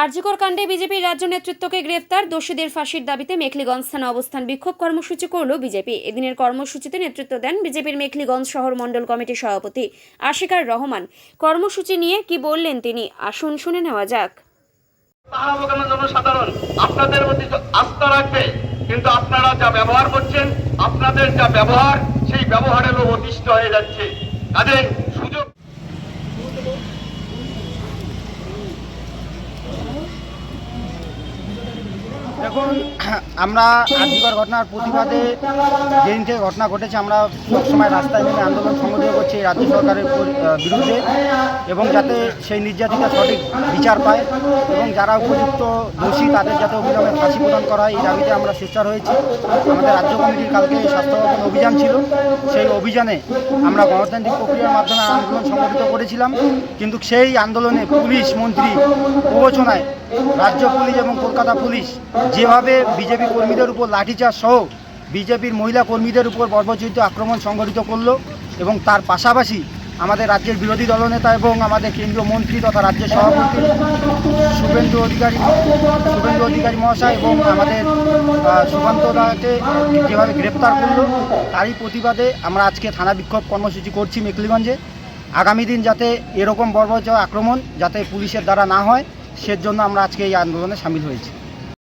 আরজিকর কাণ্ডে বিজেপির রাজ্য নেতৃত্বকে গ্রেফতার, দোষীদের ফাঁসির দাবিতে মেখলিগঞ্জ থানা অবস্থান বিক্ষোভ কর্মসূচি করল বিজেপি। এদিনের কর্মসূচিতে নেতৃত্ব দেন বিজেপির মেখলিগঞ্জ শহর মণ্ডল কমিটির সভাপতি আশিকার রহমান। কর্মসূচি নিয়ে কি বললেন তিনি, আসুন শুনে নেওয়া যাক। জনসাধারণ, আপনাদের প্রতি আস্থা রাখবে, কিন্তু আপনারা যা ব্যবহার করছেন, আপনাদের যা ব্যবহার, সেই ব্যবহারের অতিষ্ঠ হয়ে যাচ্ছে। কাজে দেখুন, আমরা আর্থিকর ঘটনার প্রতিবাদে যেদিন থেকে ঘটনা ঘটেছে, আমরা সবসময় রাস্তায় নেমে আন্দোলন সংগঠিত করছি রাজ্য সরকারের বিরুদ্ধে এবং যাতে সেই নির্যাতিতা সঠিক বিচার পায় এবং যারা উপযুক্ত দোষী, তাদের যাতে অবিলম্বে ফাঁসি প্রদান করা হয়, এই দাবিতে আমরা সোচ্চার হয়েছি। আমাদের রাজ্য কমিটির কালকে স্বাস্থ্য অভিযান ছিল। সেই অভিযানে আমরা গণতান্ত্রিক প্রক্রিয়ার মাধ্যমে আন্দোলন সংগঠিত করেছিলাম। কিন্তু সেই আন্দোলনে পুলিশ, মন্ত্রী প্রবচনায় রাজ্য পুলিশ এবং কলকাতা পুলিশ যেভাবে বিজেপি কর্মীদের উপর লাঠিচার্জ সহ বিজেপির মহিলা কর্মীদের উপর বর্বচিত আক্রমণ সংগঠিত করল এবং তার পাশাপাশি আমাদের রাজ্যের বিরোধী দলনেতা এবং আমাদের কেন্দ্রীয় মন্ত্রী তথা রাজ্যের সভাপতি শুভেন্দু অধিকারী শুভেন্দু অধিকারী মহাশয় এবং আমাদের সুকান্ত দাকে যেভাবে গ্রেপ্তার করল, তারই প্রতিবাদে আমরা আজকে থানা বিক্ষোভ কর্মসূচি করছি মেকলিগঞ্জে। আগামী দিন যাতে এরকম বর্বর আক্রমণ যাতে পুলিশের দ্বারা না হয় সেজন্য আমরা আজকে এই আন্দোলনে সামিল হয়েছি।